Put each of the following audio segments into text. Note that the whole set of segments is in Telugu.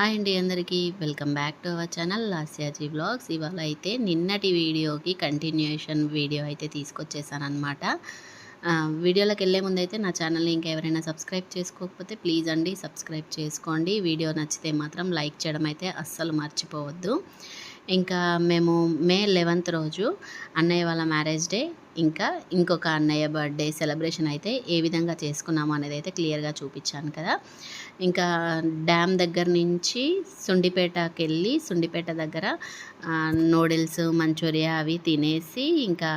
హాయ్ అండి అందరికీ. Welcome back to our channel Lasyaji blogs ఇవాళ అయితే నిన్నటి వీడియోకి కంటిన్యూషన్ వీడియో అయితే తీసుకొచ్చేసాను అనమాట వీడియోలోకి వెళ్ళే ముందు అయితే నా ఛానల్ని ఇంకా ఎవరైనా సబ్స్క్రైబ్ చేసుకోకపోతే ప్లీజ్ అండి సబ్స్క్రైబ్ చేసుకోండి. వీడియో నచ్చితే మాత్రం లైక్ చేయడం అయితే అస్సలు మర్చిపోవద్దు. ఇంకా మేము మే లెవెన్త్ రోజు అన్నయ్య వాళ్ళ మ్యారేజ్ డే ఇంకా ఇంకొక అన్నయ్య బర్త్డే సెలబ్రేషన్ అయితే ఏ విధంగా చేసుకున్నాము అనేది అయితే క్లియర్గా చూపించాను కదా. ఇంకా డ్యామ్ దగ్గర నుంచి సుండిపేటకి వెళ్ళి సుండిపేట దగ్గర నూడిల్స్ మంచూరియా అవి తినేసి ఇంకా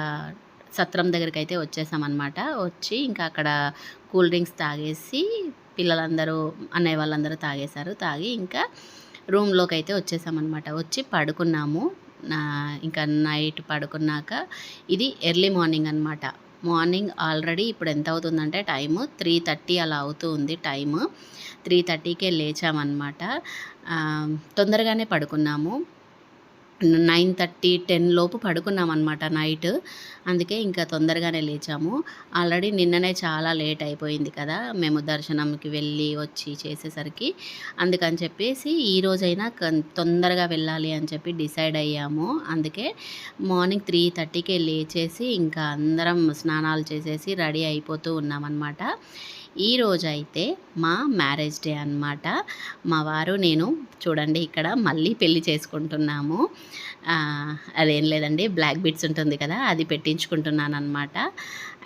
సత్రం దగ్గరికి అయితే వచ్చేసామన్నమాట. వచ్చి ఇంకా అక్కడ కూల్ డ్రింక్స్ తాగేసి పిల్లలందరూ అన్నయ్య వాళ్ళందరూ తాగేశారు. తాగి ఇంకా రూమ్లోకి అయితే వచ్చేసామన్నమాట. వచ్చి పడుకున్నాము. ఇంకా నైట్ పడుకున్నాక ఇది ఎర్లీ మార్నింగ్ అనమాట మార్నింగ్ ఆల్రెడీ ఇప్పుడు ఎంత అవుతుందంటే టైము త్రీ థర్టీ అలా అవుతూ ఉంది టైము. త్రీ థర్టీకే లేచామన్నమాట. తొందరగానే పడుకున్నాము. నైన్ థర్టీ టెన్ లోపు పడుకున్నాం అనమాట నైట్. అందుకే ఇంకా తొందరగానే లేచాము. ఆల్రెడీ నిన్ననే చాలా లేట్ అయిపోయింది కదా మేము దర్శనంకి వెళ్ళి వచ్చి చేసేసరికి. అందుకని చెప్పేసి ఈ రోజైనా తొందరగా వెళ్ళాలి అని చెప్పి డిసైడ్ అయ్యాము. అందుకే మార్నింగ్ త్రీ థర్టీకే లేచేసి ఇంకా అందరం స్నానాలు చేసేసి రెడీ అయిపోతూ ఉన్నామన్నమాట. ఈరోజు అయితే మా మ్యారేజ్ డే అనమాట మా వారు నేను చూడండి ఇక్కడ మళ్ళీ పెళ్ళి చేసుకుంటున్నాము. అదేం లేదండి బ్లాక్ బిట్స్ ఉంటుంది కదా అది పెట్టించుకుంటున్నాను అనమాట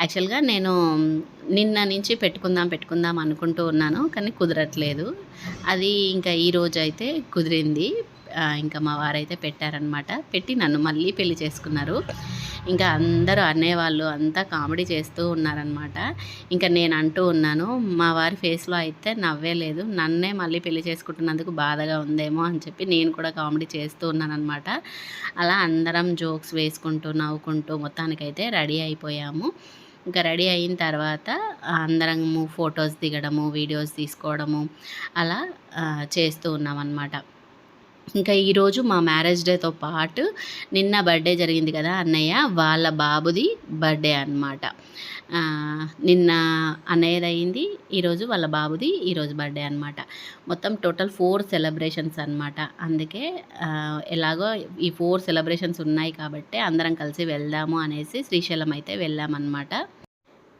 యాక్చువల్గా నేను నిన్న నుంచి పెట్టుకుందాం పెట్టుకుందాం అనుకుంటూ ఉన్నాను కానీ కుదరట్లేదు. అది ఇంకా ఈరోజు అయితే కుదిరింది. ఇంకా మా వారైతే పెట్టారనమాట పెట్టి నన్ను మళ్ళీ పెళ్ళి చేసుకున్నారు. ఇంకా అందరూ అనేవాళ్ళు అంతా కామెడీ చేస్తూ ఉన్నారనమాట ఇంకా నేను అంటూ ఉన్నాను మా వారి ఫేస్లో అయితే నవ్వే లేదు నన్నే మళ్ళీ పెళ్ళి చేసుకుంటున్నందుకు బాధగా ఉందేమో అని చెప్పి నేను కూడా కామెడీ చేస్తూ ఉన్నానమాట అలా అందరం జోక్స్ వేసుకుంటూ నవ్వుకుంటూ మొత్తానికైతే రెడీ అయిపోయాము. ఇంకా రెడీ అయిన తర్వాత అందరము ఫొటోస్ దిగడము వీడియోస్ తీసుకోవడము అలా చేస్తూ ఉన్నామన్నమాట. ఇంకా ఈరోజు మా మ్యారేజ్ డేతో పాటు నిన్న బర్త్డే జరిగింది కదా అన్నయ్య వాళ్ళ బాబుది బర్త్డే అనమాట నిన్న అన్నయ్యది అయింది ఈరోజు వాళ్ళ బాబుది ఈరోజు బర్త్డే అనమాట మొత్తం టోటల్ ఫోర్ సెలబ్రేషన్స్ అనమాట అందుకే ఎలాగో ఈ ఫోర్ సెలబ్రేషన్స్ ఉన్నాయి కాబట్టి అందరం కలిసి వెళ్దాము అనేసి శ్రీశైలం అయితే వెళ్ళామన్నమాట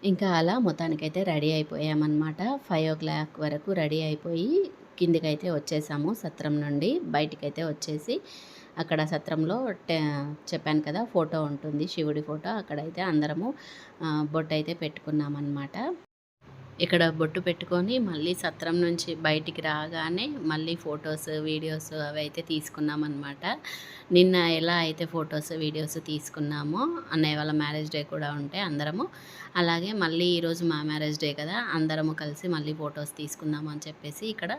ఇంకా అలా మొత్తానికైతే రెడీ అయిపోయామన్నమాట. ఫైవ్ ఓ క్లాక్ వరకు రెడీ అయిపోయి కిందికైతే వచ్చేసాము సత్రం నుండి బయటికైతే వచ్చేసి అక్కడ సత్రంలో చెప్పాను కదా ఫోటో ఉంటుంది శివుడి ఫోటో అక్కడైతే అందరము బొట్టు అయితే పెట్టుకున్నామన్నమాట. ఇక్కడ బొట్టు పెట్టుకొని మళ్ళీ సత్రం నుంచి బయటికి రాగానే మళ్ళీ ఫొటోస్ వీడియోస్ అవి అయితే తీసుకున్నాం అనమాట నిన్న ఎలా అయితే ఫొటోస్ వీడియోస్ తీసుకున్నామో అన్నయ్య వాళ్ళ మ్యారేజ్ డే కూడా ఉంటే అందరము. అలాగే మళ్ళీ ఈరోజు మా మ్యారేజ్ డే కదా అందరము కలిసి మళ్ళీ ఫొటోస్ తీసుకుందాము అని చెప్పేసి ఇక్కడ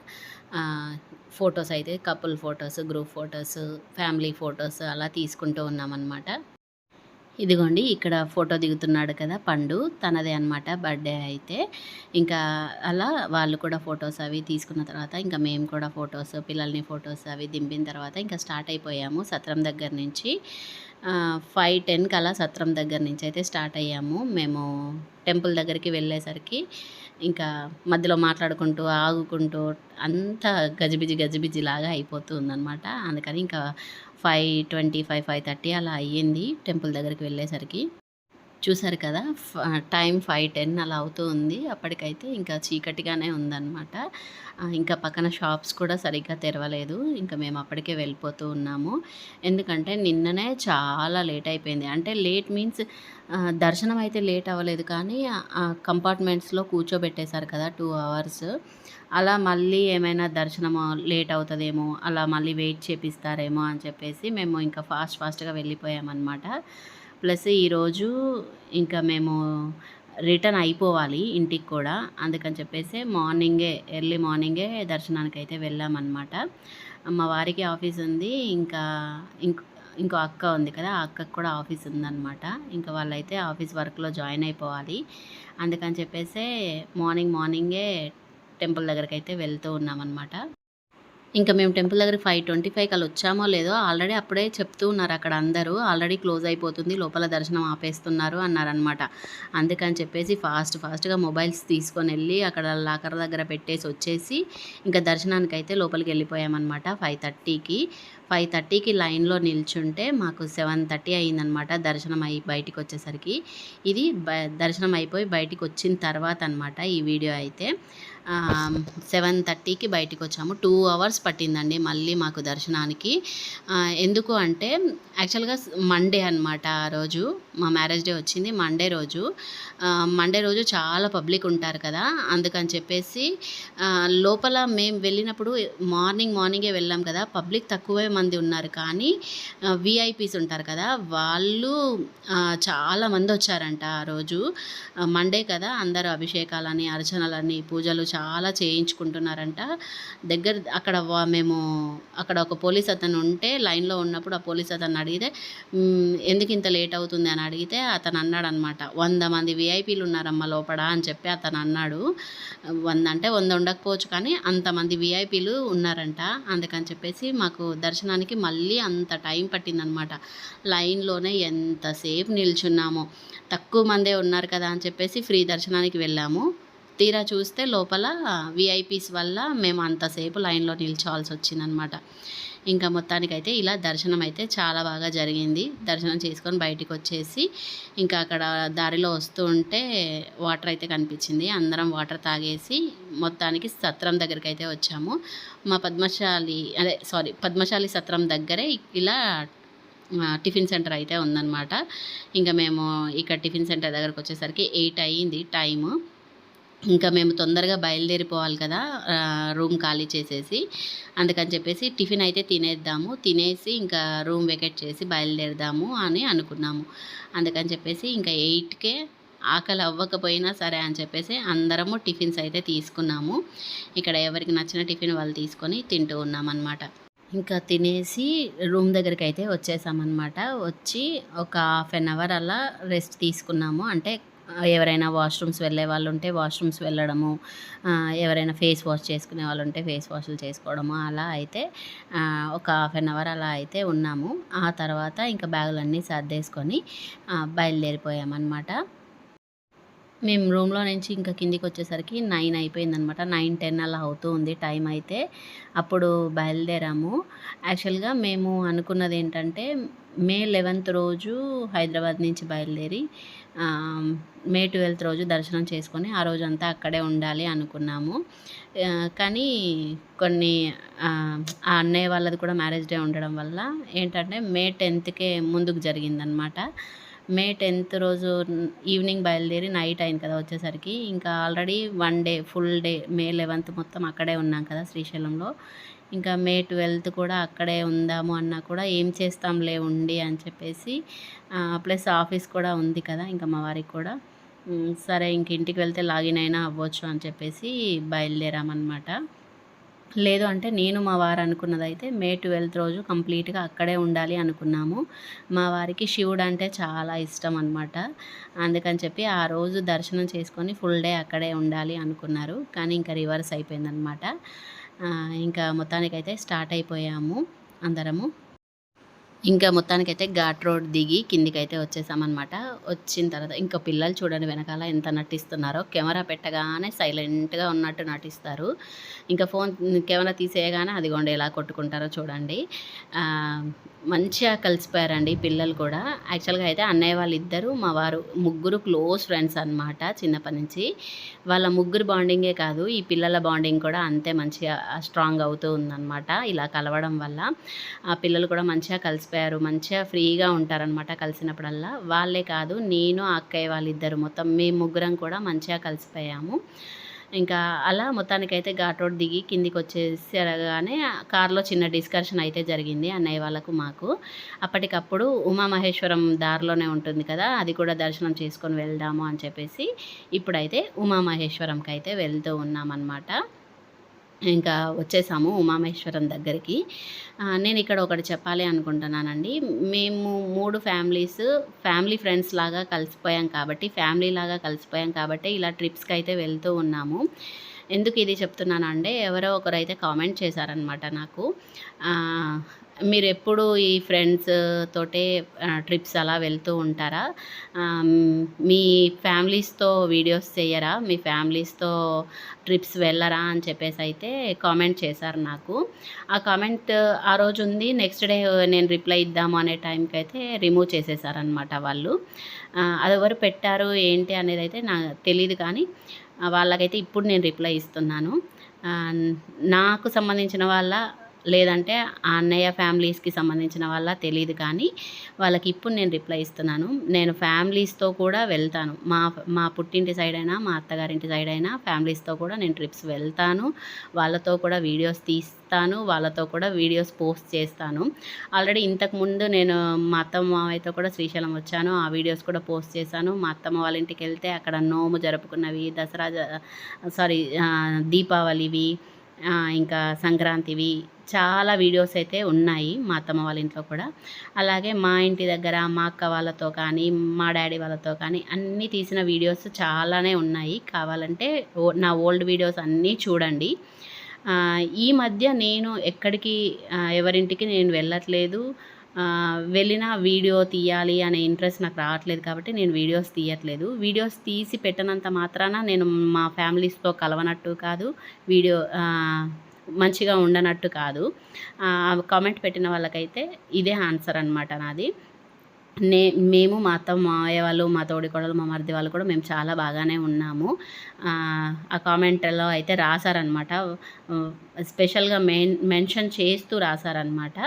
ఫొటోస్ అయితే couple photos group photos family photos అలా తీసుకుంటూ ఉన్నామన్నమాట. ఇదిగోండి ఇక్కడ ఫోటో దిగుతున్నాడు కదా పండు. తనదే అనమాట బర్త్డే అయితే. ఇంకా అలా వాళ్ళు కూడా ఫొటోస్ అవి తీసుకున్న తర్వాత ఇంకా మేము కూడా ఫొటోస్ పిల్లల్ని ఫొటోస్ అవి దింపిన తర్వాత ఇంకా స్టార్ట్ అయిపోయాము సత్రం దగ్గర నుంచి. ఫైవ్ టెన్కి అలా సత్రం దగ్గర నుంచి అయితే స్టార్ట్ అయ్యాము. మేము టెంపుల్ దగ్గరికి వెళ్ళేసరికి ఇంకా మధ్యలో మాట్లాడుకుంటూ ఆగుకుంటూ అంతా గజిబిజి గజిబిజి లాగా అయిపోతుంది అనమాట అందుకని ఇంకా five twenty five five thirty అలా అయ్యింది టెంపుల్ దగ్గరికి వెళ్ళేసరికి. చూసారు కదా టైం ఫైవ్ టెన్ అలా అవుతూ ఉంది. అప్పటికైతే ఇంకా చీకటిగానే ఉందన్నమాట. ఇంకా పక్కన షాప్స్ కూడా సరిగ్గా తెరవలేదు. ఇంకా మేము అప్పటికే వెళ్ళిపోతూ ఉన్నాము. ఎందుకంటే నిన్ననే చాలా లేట్ అయిపోయింది. అంటే లేట్ మీన్స్ దర్శనం అయితే లేట్ అవ్వలేదు కానీ కంపార్ట్మెంట్స్లో కూర్చోబెట్టేశారు కదా టూ అవర్స్. అలా మళ్ళీ ఏమైనా దర్శనం లేట్ అవుతుందేమో అలా మళ్ళీ వెయిట్ చేపిస్తారేమో అని చెప్పేసి మేము ఇంకా ఫాస్ట్ ఫాస్ట్గా వెళ్ళిపోయామన్నమాట. ప్లస్ ఈరోజు ఇంకా మేము రిటర్న్ అయిపోవాలి ఇంటికి కూడా. అందుకని చెప్పేసి మార్నింగే ఎర్లీ మార్నింగే దర్శనానికి అయితే వెళ్ళామన్నమాట. మా వారికి ఆఫీస్ ఉంది. ఇంకా ఇంకో ఇంకో అక్క ఉంది కదా ఆ అక్కకు కూడా ఆఫీస్ ఉందన్నమాట. ఇంకా వాళ్ళైతే ఆఫీస్ వర్క్లో జాయిన్ అయిపోవాలి. అందుకని చెప్పేసి మార్నింగ్ మార్నింగే టెంపుల్ దగ్గరికి అయితే వెళ్తూ ఉన్నామన్నమాట. ఇంకా మేము టెంపుల్ దగ్గర ఫైవ్ ట్వంటీ ఫైవ్కి అలా వచ్చామో లేదో ఆల్రెడీ అప్పుడే చెప్తూ ఉన్నారు అక్కడ అందరూ. ఆల్రెడీ క్లోజ్ అయిపోతుంది లోపల దర్శనం ఆపేస్తున్నారు అన్నారనమాట అందుకని చెప్పేసి ఫాస్ట్ ఫాస్ట్గా మొబైల్స్ తీసుకొని వెళ్ళి అక్కడ లాకర్ దగ్గర పెట్టేసి వచ్చేసి ఇంకా దర్శనానికి అయితే లోపలికి వెళ్ళిపోయామన్నమాట ఫైవ్ థర్టీకి. ఫైవ్ థర్టీకి లైన్లో నిల్చుంటే మాకు సెవెన్ థర్టీ అయిందనమాట దర్శనం అయి బయటికి వచ్చేసరికి. ఇది దర్శనం అయిపోయి బయటికి వచ్చిన తర్వాత అనమాట ఈ వీడియో అయితే. సెవెన్ థర్టీకి బయటికి వచ్చాము టూ అవర్స్ పట్టిందండి మళ్ళీ మాకు దర్శనానికి. ఎందుకు అంటే యాక్చువల్గా మండే అనమాట ఆ రోజు. మా మ్యారేజ్ డే వచ్చింది మండే రోజు. మండే రోజు చాలా పబ్లిక్ ఉంటారు కదా అందుకని చెప్పేసి లోపల మేము వెళ్ళినప్పుడు మార్నింగ్ మార్నింగే వెళ్ళాం కదా పబ్లిక్ తక్కువే మంది ఉన్నారు. కానీ విఐపీస్ ఉంటారు కదా వాళ్ళు చాలా మంది వచ్చారంట ఆ రోజు. మండే కదా అందరూ అభిషేకాలని అర్చనలని పూజలు చాలా చాలా చేయించుకుంటున్నారంట. దగ్గర అక్కడ మేము అక్కడ ఒక పోలీస్ అతను ఉంటే లైన్లో ఉన్నప్పుడు ఆ పోలీస్ అతను అడిగితే ఎందుకు ఇంత లేట్ అవుతుంది? అని అడిగితే అతను అన్నాడు అనమాట వంద మంది విఐపీలు ఉన్నారమ్మ లోపల అని చెప్పి అతను అన్నాడు. వంద అంటే వంద ఉండకపోవచ్చు కానీ అంతమంది విఐపీలు ఉన్నారంట. అందుకని చెప్పేసి మాకు దర్శనానికి మళ్ళీ అంత టైం పట్టిందనమాట లైన్లోనే ఎంతసేపు నిల్చున్నామో. తక్కువ మందే ఉన్నారు కదా అని చెప్పేసి ఫ్రీ దర్శనానికి వెళ్ళాము. తీరా చూస్తే లోపల విఐపీస్ వల్ల మేము అంతసేపు లైన్లో నిల్చోవాల్సి వచ్చిందనమాట. ఇంకా మొత్తానికైతే ఇలా దర్శనం అయితే చాలా బాగా జరిగింది. దర్శనం చేసుకొని బయటికి వచ్చేసి ఇంకా అక్కడ దారిలో వస్తూ ఉంటే వాటర్ అయితే కనిపించింది. అందరం వాటర్ తాగేసి మొత్తానికి సత్రం దగ్గరికి అయితే వచ్చాము. మా పద్మశాలి అదే సారీ పద్మశాలి సత్రం దగ్గరే ఇలా టిఫిన్ సెంటర్ అయితే ఉందన్నమాట ఇంకా మేము ఇక్కడ టిఫిన్ సెంటర్ దగ్గరకు వచ్చేసరికి ఎయిట్ అయ్యింది టైము. ఇంకా మేము తొందరగా బయలుదేరిపోవాలి కదా రూమ్ ఖాళీ చేసేసి. అందుకని చెప్పేసి టిఫిన్ అయితే తినేద్దాము. తినేసి ఇంకా రూమ్ వెకెట్ చేసి బయలుదేరదాము అని అనుకున్నాము. అందుకని చెప్పేసి ఇంకా ఎయిట్కే ఆకలి అవ్వకపోయినా సరే అని చెప్పేసి అందరము టిఫిన్స్ అయితే తీసుకున్నాము. ఇక్కడ ఎవరికి నచ్చిన టిఫిన్ వాళ్ళు తీసుకొని తింటూ ఉన్నామన్నమాట. ఇంకా తినేసి రూమ్ దగ్గరికి అయితే వచ్చేసామన్నమాట. వచ్చి ఒక హాఫ్ అన్ అవర్ అలా రెస్ట్ తీసుకున్నాము. అంటే ఎవరైనా వాష్రూమ్స్ వెళ్ళే వాళ్ళు ఉంటే వాష్రూమ్స్ వెళ్ళడము ఎవరైనా ఫేస్ వాష్ చేసుకునే వాళ్ళు ఉంటే ఫేస్ వాష్లు చేసుకోవడము అలా అయితే ఒక హాఫ్ అన్ అవర్ అలా అయితే ఉన్నాము. ఆ తర్వాత ఇంకా బ్యాగులన్నీ సర్దేసుకొని బయలుదేరిపోయామన్నమాట. మేము రూమ్లో నుంచి ఇంకా కిందికి వచ్చేసరికి నైన్ అయిపోయిందనమాట నైన్ టెన్ అలా అవుతూ ఉంది టైం అయితే. అప్పుడు బయలుదేరాము. యాక్చువల్గా మేము అనుకున్నది ఏంటంటే మే లెవెన్త్ రోజు హైదరాబాద్ నుంచి బయలుదేరి మే ట్వెల్త్ రోజు దర్శనం చేసుకొని ఆ రోజు అంతా అక్కడే ఉండాలి అనుకున్నాము. కానీ కొన్ని ఆ, ఆ అన్నయ్య వాళ్ళది కూడా మ్యారేజ్ డే ఉండడం వల్ల ఏంటంటే మే టెన్త్కే ముందుకు జరిగిందనమాట. మే టెన్త్ రోజు ఈవినింగ్ బయలుదేరి నైట్ అయింది కదా వచ్చేసరికి. ఇంకా already one day full day May eleventh మొత్తం అక్కడే ఉన్నాం కదా శ్రీశైలంలో. ఇంకా మే ట్వెల్త్ కూడా అక్కడే ఉందాము అన్నా కూడా ఏం చేస్తాంలే ఉండి అని చెప్పేసి ప్లస్ ఆఫీస్ కూడా ఉంది కదా ఇంకా మా వారికి కూడా. సరే ఇంక ఇంటికి వెళ్తే లాగిన్ అయినా అవ్వచ్చు అని చెప్పేసి బయలుదేరామన్నమాట. లేదు అంటే నేను మా వారు అనుకున్నదైతే మే ట్వెల్త్ రోజు కంప్లీట్గా అక్కడే ఉండాలి అనుకున్నాము. మా వారికి శివుడు అంటే చాలా ఇష్టం అనమాట అందుకని చెప్పి ఆ రోజు దర్శనం చేసుకొని ఫుల్ డే అక్కడే ఉండాలి అనుకున్నారు. కానీ ఇంకా రివర్స్ అయిపోయిందనమాట ఇంకా మొత్తానికైతే స్టార్ట్ అయిపోయాము అందరము. ఇంకా మొత్తానికైతే ఘాట్ రోడ్ దిగి కిందికైతే వచ్చేసామన్నమాట. వచ్చిన తర్వాత ఇంకా పిల్లలు చూడండి వెనకాల ఎంత నటిస్తున్నారో. కెమెరా పెట్టగానే సైలెంట్గా ఉన్నట్టు నటిస్తారు. ఇంకా ఫోన్ కెమెరా తీసేయగానే అదిగోండి ఎలా కొట్టుకుంటారో చూడండి. మంచిగా కలిసిపోయారండి పిల్లలు కూడా. యాక్చువల్గా అయితే అన్నయ్య వాళ్ళిద్దరూ మా వారు ముగ్గురు క్లోజ్ ఫ్రెండ్స్ అనమాట చిన్నప్పటి నుంచి. వాళ్ళ ముగ్గురు బాండింగే కాదు ఈ పిల్లల బాండింగ్ కూడా అంతే మంచిగా స్ట్రాంగ్ అవుతూ ఉందన్నమాట ఇలా కలవడం వల్ల. ఆ పిల్లలు కూడా మంచిగా కలిసిపోయారు మంచిగా ఫ్రీగా ఉంటారనమాట కలిసినప్పుడల్లా. వాళ్ళే కాదు నేను అక్కయ్య వాళ్ళిద్దరు మొత్తం మేము ముగ్గురం కూడా మంచిగా కలిసిపోయాము. ఇంకా అలా మొత్తానికైతే ఘాట్ రోడ్ దిగి కిందికి వచ్చేసరగానే కార్లో చిన్న డిస్కషన్ అయితే జరిగింది అన్నయ్య వాళ్ళకు మాకు. అప్పటికప్పుడు ఉమామహేశ్వరం దారిలోనే ఉంటుంది కదా అది కూడా దర్శనం చేసుకొని వెళ్దాము అని చెప్పేసి ఇప్పుడైతే ఉమామహేశ్వరంకి అయితే వెళ్తూ ఉన్నామన్నమాట. ఇంకా వచ్చేసాము ఉమామేశ్వరం దగ్గరికి. నేను ఇక్కడ ఒకటి చెప్పాలి అనుకుంటున్నానండి. మేము మూడు ఫ్యామిలీస్ ఫ్యామిలీ ఫ్రెండ్స్ లాగా కలిసిపోయాం కాబట్టి ఫ్యామిలీ లాగా కలిసిపోయాం కాబట్టి ఇలా ట్రిప్స్కి అయితే వెళ్తూ ఉన్నాము. ఎందుకు ఇది చెప్తున్నాను అంటే ఎవరో ఒకరైతే కామెంట్ చేశారనమాట నాకు. మీరు ఎప్పుడు ఈ ఫ్రెండ్స్ తోటే ట్రిప్స్ అలా వెళ్తూ ఉంటారా? మీ ఫ్యామిలీస్తో వీడియోస్ చేయరా మీ ఫ్యామిలీస్తో ట్రిప్స్ వెళ్ళరా అని చెప్పేసి అయితే కామెంట్ చేశారు నాకు. ఆ కామెంట్ ఆ రోజు ఉంది. నెక్స్ట్ డే నేను రిప్లై ఇద్దాము అనే టైంకి అయితే రిమూవ్ చేసేసారనమాట వాళ్ళు. అది ఎవరు పెట్టారు ఏంటి అనేది అయితే నాకు తెలియదు కానీ వాళ్ళకైతే ఇప్పుడు నేను రిప్లై ఇస్తున్నాను. నాకు సంబంధించిన వాళ్ళ లేదంటే ఆ అన్నయ్య ఫ్యామిలీస్కి సంబంధించిన వాళ్ళ తెలియదు కానీ వాళ్ళకి ఇప్పుడు నేను రిప్లై ఇస్తున్నాను. నేను ఫ్యామిలీస్తో కూడా వెళ్తాను. మా మా పుట్టింటి సైడ్ అయినా మా అత్తగారింటి సైడ్ అయినా ఫ్యామిలీస్తో కూడా నేను ట్రిప్స్ వెళ్తాను. వాళ్ళతో కూడా వీడియోస్ తీస్తాను. వాళ్ళతో కూడా వీడియోస్ పోస్ట్ చేస్తాను. ఆల్రెడీ ఇంతకుముందు నేను మా అత్తమ్మ మావయ్యతో కూడా శ్రీశైలం వచ్చాను. ఆ వీడియోస్ కూడా పోస్ట్ చేశాను. మా అత్తమ్మ వాళ్ళ ఇంటికి వెళ్తే అక్కడ నోము జరుపుకున్నవి దసరా సారీ దీపావళివి ఇంకా సంక్రాంతివి చాలా వీడియోస్ అయితే ఉన్నాయి మా అత్తమ్మ వాళ్ళ ఇంట్లో కూడా. అలాగే మా ఇంటి దగ్గర మా అక్క వాళ్ళతో కానీ మా డాడీ వాళ్ళతో కానీ అన్నీ తీసిన వీడియోస్ చాలానే ఉన్నాయి. కావాలంటే ఓ- నా ఓల్డ్ వీడియోస్ అన్నీ చూడండి. ఈ మధ్య నేను ఎక్కడికి ఎవరింటికి నేను వెళ్ళట్లేదు. వెళ్ళినా వీడియో తీయాలి అనే ఇంట్రెస్ట్ నాకు రావట్లేదు కాబట్టి నేను వీడియోస్ తీయట్లేదు. వీడియోస్ తీసి పెట్టనంత మాత్రాన నేను మా ఫ్యామిలీస్తో కలవనట్టు కాదు వీడియో మంచిగా ఉండనట్టు కాదు. కామెంట్ పెట్టిన వాళ్ళకైతే ఇదే ఆన్సర్ అనమాట నాది. నే మేము మా అత్త మావయ్య వాళ్ళు మా తోడి కొడలు మా మరిది వాళ్ళు కూడా మేము చాలా బాగానే ఉన్నాము. ఆ, కామెంట్లో అయితే రాశారనమాట స్పెషల్గా మెన్ మెన్షన్ చేస్తూ రాశారనమాట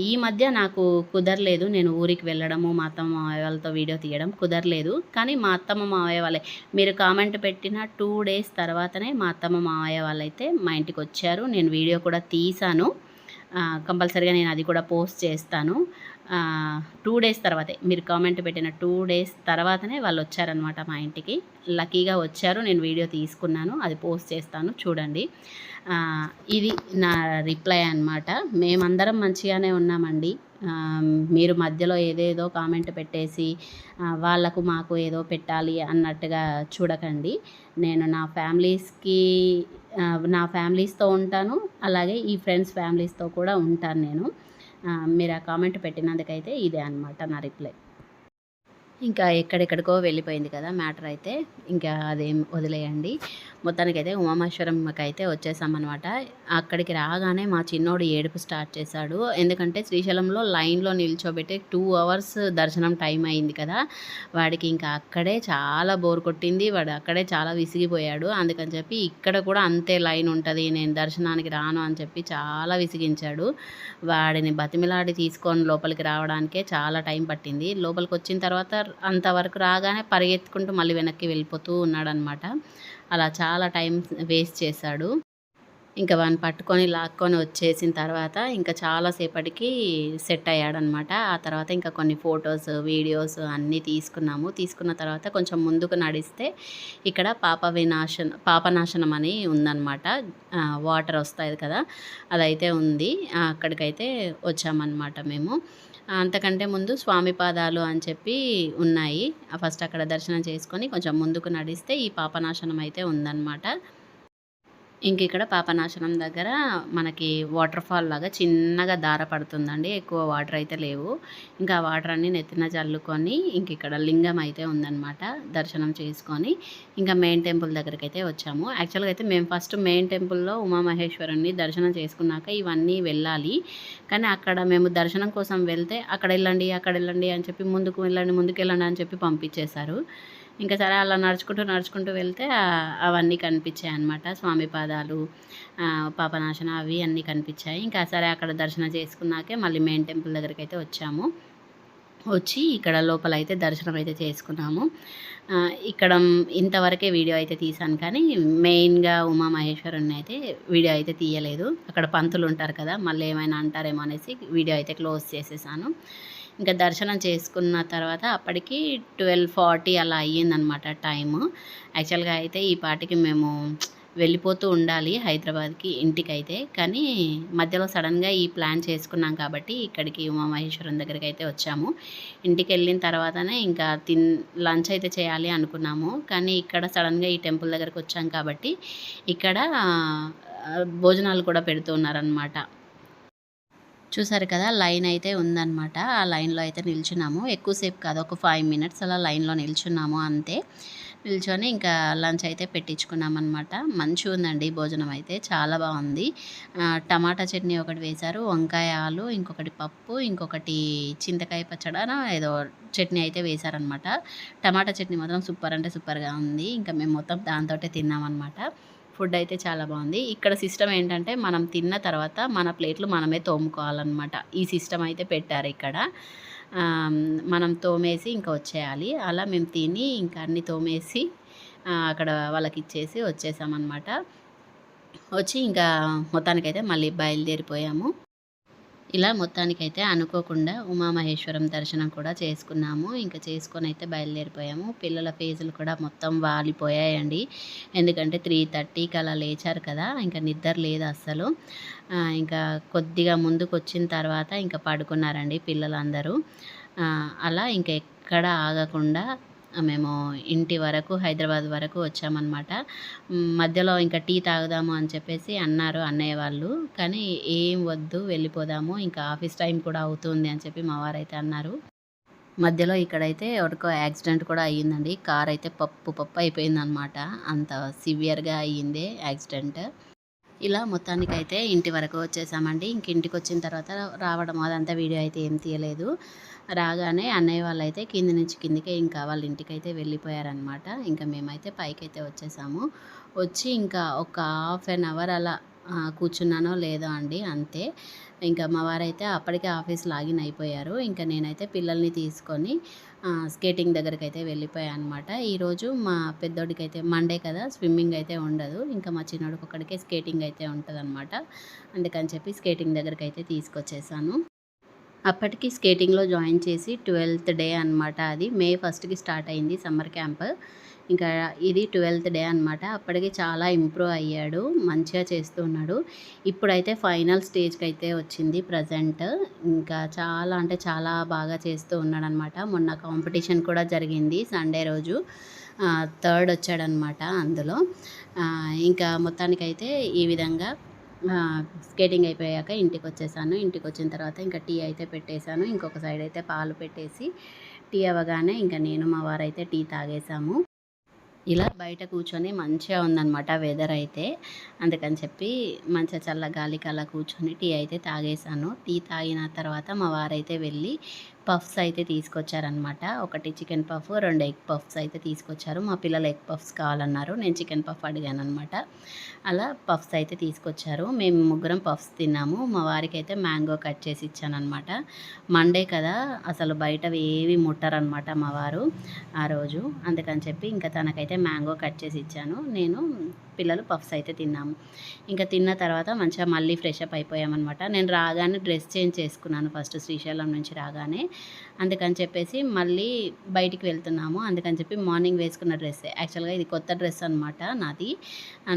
ఈ మధ్య నాకు కుదరలేదు నేను ఊరికి వెళ్ళడము మా అత్తమ్మ మావయ్య వాళ్ళతో వీడియో తీయడం కుదరలేదు. కానీ మా అత్తమ్మ మావయ్య వాళ్ళే మీరు కామెంట్ పెట్టిన టూ డేస్ తర్వాతనే మా అత్తమ్మ మావయ్య వాళ్ళైతే మా ఇంటికి వచ్చారు. నేను వీడియో కూడా తీశాను. కంపల్సరీగా నేను అది కూడా పోస్ట్ చేస్తాను. టూ డేస్ తర్వాతే. మీరు కామెంట్ పెట్టిన టూ డేస్ తర్వాతనే వాళ్ళు వచ్చారనమాట మా ఇంటికి. లక్కీగా వచ్చారు నేను వీడియో తీసుకున్నాను అది పోస్ట్ చేస్తాను చూడండి. ఇది నా రిప్లై అన్నమాట. మేమందరం మంచిగానే ఉన్నామండి. మీరు మధ్యలో ఏదేదో కామెంట్ పెట్టేసి వాళ్ళకు మాకు ఏదో పెట్టాలి అన్నట్టుగా చూడకండి. నేను నా ఫ్యామిలీస్కి నా ఫ్యామిలీస్తో ఉంటాను అలాగే ఈ ఫ్రెండ్స్ ఫ్యామిలీస్తో కూడా ఉంటాను నేను. మీరు ఆ కామెంట్ పెట్టినందుకైతే ఇదే అనమాట నా రిప్లై. ఇంకా ఎక్కడెక్కడికో వెళ్ళిపోయింది కదా మ్యాటర్ అయితే. ఇంకా అదేం వదిలేయండి. మొత్తానికైతే ఉమామేశ్వరంకి అయితే వచ్చేసామన్నమాట. అక్కడికి రాగానే మా చిన్నోడు ఏడుపు స్టార్ట్ చేశాడు. ఎందుకంటే శ్రీశైలంలో లైన్లో నిల్చోబెట్టి టూ అవర్స్ దర్శనం టైం అయింది కదా. వాడికి ఇంకా అక్కడే చాలా బోర్ కొట్టింది. వాడు అక్కడే చాలా విసిగిపోయాడు. అందుకని చెప్పి ఇక్కడ కూడా అంతే లైన్ ఉంటుంది. నేను దర్శనానికి రాను అని చెప్పి చాలా విసిగించాడు. వాడిని బతిమిలాడి తీసుకొని లోపలికి రావడానికే చాలా టైం పట్టింది. లోపలికి వచ్చిన తర్వాత అంతవరకు రాగానే పరిగెత్తుకుంటూ మళ్ళీ వెనక్కి వెళ్ళిపోతూ ఉన్నాడనమాట. అలా చాలా టైం వేస్ట్ చేశాడు. ఇంకా వాడిని పట్టుకొని లాక్కొని వచ్చేసిన తర్వాత ఇంకా చాలాసేపటికి సెట్ అయ్యాడనమాట. ఆ తర్వాత ఇంకా కొన్ని ఫొటోస్ వీడియోస్ అన్నీ తీసుకున్నాము. తీసుకున్న తర్వాత కొంచెం ముందుకు నడిస్తే ఇక్కడ పాప వినాశన పాపనాశనం అని ఉందన్నమాట వాటర్ వస్తాయి కదా అదైతే ఉంది. అక్కడికైతే వచ్చామన్నమాట మేము. అంతకంటే ముందు స్వామి పాదాలు అని చెప్పి ఉన్నాయి. ఫస్ట్ అక్కడ దర్శనం చేసుకొని కొంచెం ముందుకు నడిస్తే ఈ పాపనాశనం అయితే ఉందన్నమాట. ఇంక ఇక్కడ పాపనాశనం దగ్గర మనకి వాటర్ ఫాల్ లాగా చిన్నగా దార పడుతుందండి. ఎక్కువ వాటర్ అయితే లేవు. ఇంకా వాటర్ అన్ని నెత్తిన చల్లుకొని ఇంక ఇక్కడ లింగం అయితే ఉందన్నమాట. దర్శనం చేసుకొని ఇంకా మెయిన్ టెంపుల్ దగ్గరికి అయితే వచ్చాము యాక్చువల్గా అయితే మేము ఫస్ట్ మెయిన్ టెంపుల్లో ఉమామహేశ్వరుని దర్శనం చేసుకున్నాక ఇవన్నీ వెళ్ళాలి. కానీ అక్కడ మేము దర్శనం కోసం వెళ్తే అక్కడ వెళ్ళండి అక్కడ వెళ్ళండి అని చెప్పి ముందుకు వెళ్ళండి ముందుకు వెళ్ళండి అని చెప్పి పంపించేశారు. ఇంకా సరే అలా నడుచుకుంటూ నడుచుకుంటూ వెళ్తే అవన్నీ కనిపించాయి అనమాట స్వామి పాదాలు పాపనాశనం పాపనాశన అవి అన్నీ కనిపించాయి. ఇంకా సరే అక్కడ దర్శనం చేసుకున్నాకే మళ్ళీ మెయిన్ టెంపుల్ దగ్గరికి అయితే వచ్చాము. వచ్చి ఇక్కడ లోపల అయితే దర్శనం అయితే చేసుకున్నాము. ఇక్కడ ఇంతవరకే వీడియో అయితే తీసాను కానీ మెయిన్గా ఉమామహేశ్వరుని అయితే వీడియో అయితే తీయలేదు. అక్కడ పంతులు ఉంటారు కదా మళ్ళీ ఏమైనా అంటారేమో అనేసి వీడియో అయితే క్లోజ్ చేసేసాను. ఇంకా దర్శనం చేసుకున్న తర్వాత అప్పటికి ట్వెల్వ్ ఫార్టీ అలా అయ్యిందనమాట టైము. యాక్చువల్గా అయితే ఈ పాటికి మేము వెళ్ళిపోతూ ఉండాలి హైదరాబాద్కి ఇంటికైతే. కానీ మధ్యలో సడన్గా ఈ ప్లాన్ చేసుకున్నాం కాబట్టి ఇక్కడికి ఉమామహేశ్వరం దగ్గరికి అయితే వచ్చాము. ఇంటికి వెళ్ళిన తర్వాతనే ఇంకా తిన్ లంచ్ అయితే చేయాలి అనుకున్నాము. కానీ ఇక్కడ సడన్గా ఈ టెంపుల్ దగ్గరికి వచ్చాం కాబట్టి ఇక్కడ భోజనాలు కూడా పెడుతూ ఉన్నారనమాట చూసారు కదా లైన్ అయితే ఉందన్నమాట. ఆ లైన్లో అయితే నిల్చున్నాము. ఎక్కువసేపు కాదు ఒక ఫైవ్ మినిట్స్ అలా లైన్లో నిల్చున్నాము అంతే. నిల్చొని ఇంకా లంచ్ అయితే పెట్టించుకున్నాం అనమాట మంచిగా ఉందండి భోజనం అయితే చాలా బాగుంది. టమాటా చట్నీ ఒకటి వేశారు వంకాయ ఆలు ఇంకొకటి పప్పు ఇంకొకటి చింతకాయ పచ్చడన ఏదో చట్నీ అయితే వేశారనమాట టమాటా చట్నీ మాత్రం సూపర్ అంటే సూపర్గా ఉంది. ఇంకా మేము మొత్తం దాంతో తిన్నామన్నమాట. ఫుడ్ అయితే చాలా బాగుంది. ఇక్కడ సిస్టమ్ ఏంటంటే మనం తిన్న తర్వాత మన ప్లేట్లు మనమే తోముకోవాలన్నమాట. ఈ సిస్టమ్ అయితే పెట్టారు ఇక్కడ. మనం తోమేసి ఇంకా వచ్చేయాలి. అలా మేము తిని ఇంకా అన్ని తోమేసి అక్కడ వాళ్ళకి ఇచ్చేసి వచ్చేసామన్నమాట. వచ్చి ఇంకా మొత్తానికైతే మళ్ళీ బయలుదేరిపోయాము. ఇలా మొత్తానికైతే అనుకోకుండా ఉమామహేశ్వరం దర్శనం కూడా చేసుకున్నాము. ఇంకా చేసుకొని అయితే బయలుదేరిపోయాము. పిల్లల ఫేజులు కూడా మొత్తం వాలిపోయాయండి. ఎందుకంటే త్రీ థర్టీకి అలా లేచారు కదా ఇంకా నిద్ర లేదు అస్సలు. ఇంకా కొద్దిగా ముందుకు వచ్చిన తర్వాత ఇంకా పడుకున్నారండి పిల్లలందరూ. అలా ఇంకా ఎక్కడ ఆగకుండా మేము ఇంటి వరకు హైదరాబాద్ వరకు వచ్చామన్నమాట. మధ్యలో ఇంకా టీ తాగుదాము అని చెప్పేసి అన్నారు అన్నయ్య వాళ్ళు. కానీ ఏం వద్దు వెళ్ళిపోదాము ఇంకా ఆఫీస్ టైం కూడా అవుతుంది అని చెప్పి మా వారైతే అన్నారు. మధ్యలో ఇక్కడైతే ఎవరికో యాక్సిడెంట్ కూడా అయ్యిందండి. కార్ అయితే పప్పు పప్పు అయిపోయిందనమాట అంత సివియర్గా అయ్యింది యాక్సిడెంట్. ఇలా మొత్తానికైతే ఇంటి వరకు వచ్చేసామండి. ఇంక ఇంటికి వచ్చిన తర్వాత రావడం అదంతా వీడియో అయితే ఏం తీయలేదు. రాగానే అన్నయ్య వాళ్ళు అయితే కింది నుంచి కిందికే ఇంకా వాళ్ళ ఇంటికి అయితే వెళ్ళిపోయారనమాట ఇంకా మేమైతే పైకైతే వచ్చేసాము. వచ్చి ఇంకా ఒక హాఫ్ అన్ అవర్ అలా కూర్చున్నానో లేదో అండి అంతే. ఇంకా మా వారైతే అప్పటికే ఆఫీస్ లాగిన్ అయిపోయారు. ఇంకా నేనైతే పిల్లల్ని తీసుకొని స్కేటింగ్ దగ్గరికి అయితే వెళ్ళిపోయాను అనమాట ఈరోజు మా పెద్దోడికి అయితే మండే కదా స్విమ్మింగ్ అయితే ఉండదు. ఇంకా మా చిన్నోడికి ఒక్కడికే స్కేటింగ్ అయితే ఉంటుంది అనమాట అందుకని చెప్పి స్కేటింగ్ దగ్గరికి అయితే తీసుకొచ్చేసాను. అప్పటికి స్కేటింగ్లో జాయిన్ చేసి ట్వెల్త్ డే అనమాట అది. మే ఫస్ట్కి స్టార్ట్ అయింది సమ్మర్ క్యాంప్. ఇంకా ఇది ట్వెల్త్ డే అనమాట అప్పటికి చాలా ఇంప్రూవ్ అయ్యాడు మంచిగా చేస్తున్నాడు ఇప్పుడైతే ఫైనల్ స్టేజ్కి అయితే వచ్చింది ప్రజెంట్. ఇంకా చాలా అంటే చాలా బాగా చేస్తూ ఉన్నాడు అనమాట మొన్న కాంపిటీషన్ కూడా జరిగింది సండే రోజు. థర్డ్ వచ్చాడనమాట అందులో. ఇంకా మొత్తానికైతే ఈ విధంగా స్కేటింగ్ అయిపోయాక ఇంటికి వచ్చేసాను ఇంటికి వచ్చిన తర్వాత ఇంకా టీ అయితే పెట్టేశాను. ఇంకొక సైడ్ అయితే పాలు పెట్టేసి టీ అవ్వగానే ఇంకా నేను మా వారైతే టీ తాగేసాము ఇలా బయట కూర్చొని మంచిగా ఉందన్నమాట వెదర్ అయితే. అందుకని చెప్పి మంచిగా చల్ల గాలికి అలా కూర్చొని టీ అయితే తాగేసాను టీ తాగిన తర్వాత మా వారైతే వెళ్ళి పఫ్స్ అయితే తీసుకొచ్చారనమాట ఒకటి చికెన్ పఫ్ రెండు ఎగ్ పఫ్స్ అయితే తీసుకొచ్చారు. మా పిల్లలు ఎగ్ పఫ్స్ కావాలన్నారు. నేను చికెన్ పఫ్ అడిగాను అనమాట అలా పఫ్స్ అయితే తీసుకొచ్చారు. మేము ముగ్గురం పఫ్స్ తిన్నాము. మా వారికి అయితే మ్యాంగో కట్ చేసి ఇచ్చానమాట మండే కదా అసలు బయట ఏవి ముట్టరనమాట మా వారు ఆ రోజు. అందుకని చెప్పి ఇంకా తనకైతే మ్యాంగో కట్ చేసి ఇచ్చాను. నేను పిల్లలు పఫ్స్ అయితే తిన్నాము. ఇంకా తిన్న తర్వాత మంచిగా మళ్ళీ ఫ్రెష్ అప్ అయిపోయామన్నమాట. నేను రాగానే డ్రెస్ చేంజ్ చేసుకున్నాను ఫస్ట్ శ్రీశైలం నుంచి రాగానే. అందుకని చెప్పేసి మళ్ళీ బయటికి వెళ్తున్నాము. అందుకని చెప్పి మార్నింగ్ వేసుకున్న డ్రెస్సే యాక్చువల్గా ఇది కొత్త డ్రెస్ అనమాట నాది.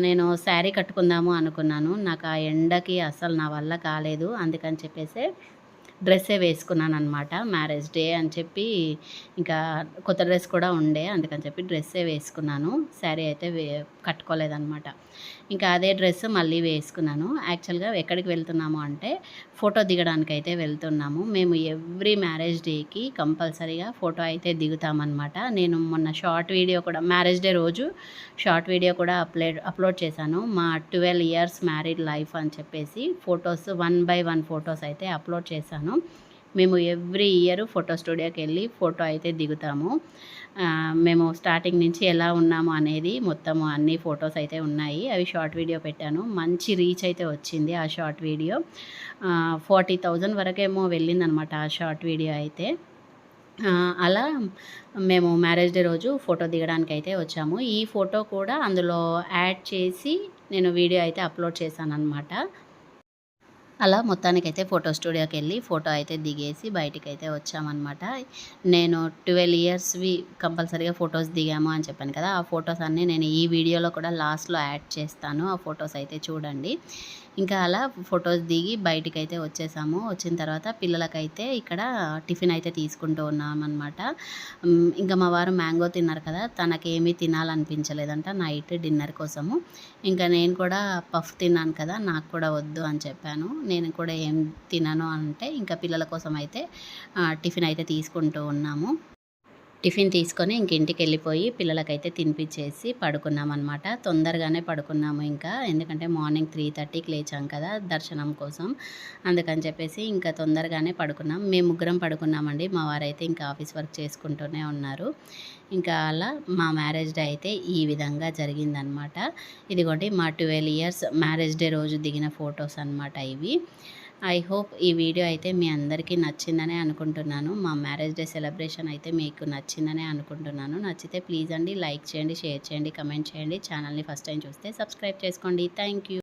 నేను శారీ కట్టుకుందాము అనుకున్నాను. నాకు ఆ ఎండకి అసలు నా వల్ల కాలేదు. అందుకని చెప్పేసి డ్రెస్సే వేసుకున్నాను అనమాట మ్యారేజ్ డే అని చెప్పి ఇంకా కొత్త డ్రెస్ కూడా ఉండే అందుకని చెప్పి డ్రెస్సే వేసుకున్నాను. శారీ అయితే వే కట్టుకోలేదన్నమాట. ఇంకా అదే డ్రెస్ మళ్ళీ వేసుకున్నాను. యాక్చువల్గా ఎక్కడికి వెళ్తున్నాము అంటే ఫోటో దిగడానికి అయితే వెళ్తున్నాము. మేము ఎవ్రీ మ్యారేజ్ డేకి కంపల్సరీగా ఫోటో అయితే దిగుతామన్నమాట. నేను మొన్న షార్ట్ వీడియో కూడా మ్యారేజ్ డే రోజు షార్ట్ వీడియో కూడా అప్లోడ్ అప్లోడ్ చేశాను. మా ట్వెల్వ్ ఇయర్స్ మ్యారీడ్ లైఫ్ అని చెప్పేసి photos one by one photos అయితే అప్లోడ్ చేశాను. మేము ఎవ్రీ ఇయర్ ఫోటో స్టూడియోకి వెళ్ళి ఫోటో అయితే దిగుతాము. మేము స్టార్టింగ్ నుంచి ఎలా ఉన్నాము అనేది మొత్తం అన్ని ఫొటోస్ అయితే ఉన్నాయి. అవి షార్ట్ వీడియో పెట్టాను. మంచి రీచ్ అయితే వచ్చింది ఆ షార్ట్ వీడియో ఫార్టీ థౌజండ్ వరకేమో వెళ్ళిందనమాట ఆ షార్ట్ వీడియో అయితే. అలా మేము మ్యారేజ్ డే రోజు ఫోటో దిగడానికి అయితే వచ్చాము. ఈ ఫోటో కూడా అందులో యాడ్ చేసి నేను వీడియో అయితే అప్లోడ్ చేశాను అనమాట అలా మొత్తానికైతే ఫోటో స్టూడియోకి వెళ్ళి ఫోటో అయితే దిగేసి బయటికి అయితే వచ్చామన్నమాట. నేను ట్వెల్వ్ ఇయర్స్వి కంపల్సరీగా ఫొటోస్ దిగాము అని చెప్పాను కదా ఆ ఫొటోస్ అన్నీ నేను ఈ వీడియోలో కూడా లాస్ట్లో యాడ్ చేస్తాను. ఆ ఫొటోస్ అయితే చూడండి. ఇంకా అలా ఫొటోస్ దిగి బయటికి అయితే వచ్చేసాము. వచ్చిన తర్వాత పిల్లలకైతే ఇక్కడ టిఫిన్ అయితే తీసుకుంటూ ఉన్నామన్నమాట. ఇంకా మా వారు మ్యాంగో తిన్నారు కదా తనకేమీ తినాలనిపించలేదంట నైట్ డిన్నర్ కోసము. ఇంకా నేను కూడా పఫ్ తిన్నాను కదా నాకు కూడా వద్దు అని చెప్పాను. నేను కూడా ఏం తినను అంటే ఇంకా పిల్లల కోసం అయితే టిఫిన్ అయితే తీసుకుంటూ ఉన్నాము. టిఫిన్ తీసుకొని ఇంక ఇంటికి వెళ్ళిపోయి పిల్లలకైతే తినిపించేసి పడుకున్నాం అనమాట తొందరగానే పడుకున్నాము ఇంకా. ఎందుకంటే మార్నింగ్ త్రీ థర్టీకి లేచాం కదా దర్శనం కోసం. అందుకని చెప్పేసి ఇంకా తొందరగానే పడుకున్నాం. మేము ముగ్గురం పడుకున్నామండి. మా వారైతే ఇంకా ఆఫీస్ వర్క్ చేసుకుంటూనే ఉన్నారు. ఇంకా అలా మా మ్యారేజ్ డే అయితే ఈ విధంగా జరిగిందనమాట ఇదిగోండి మా ట్వెల్వ్ ఇయర్స్ మ్యారేజ్ డే రోజు దిగిన ఫొటోస్ అనమాట ఇవి. ఐ హోప్ ఈ వీడియో అయితే మీ అందరికీ నచ్చిందనే అనుకుంటున్నాను. మా మ్యారేజ్ డే సెలబ్రేషన్ అయితే మీకు నచ్చిందనే అనుకుంటున్నాను. నచ్చితే ప్లీజ్ అండి లైక్ చేయండి షేర్ చేయండి కమెంట్ చేయండి. ఛానల్ని ఫస్ట్ టైం చూస్తే సబ్స్క్రైబ్ చేసుకోండి. Thank you.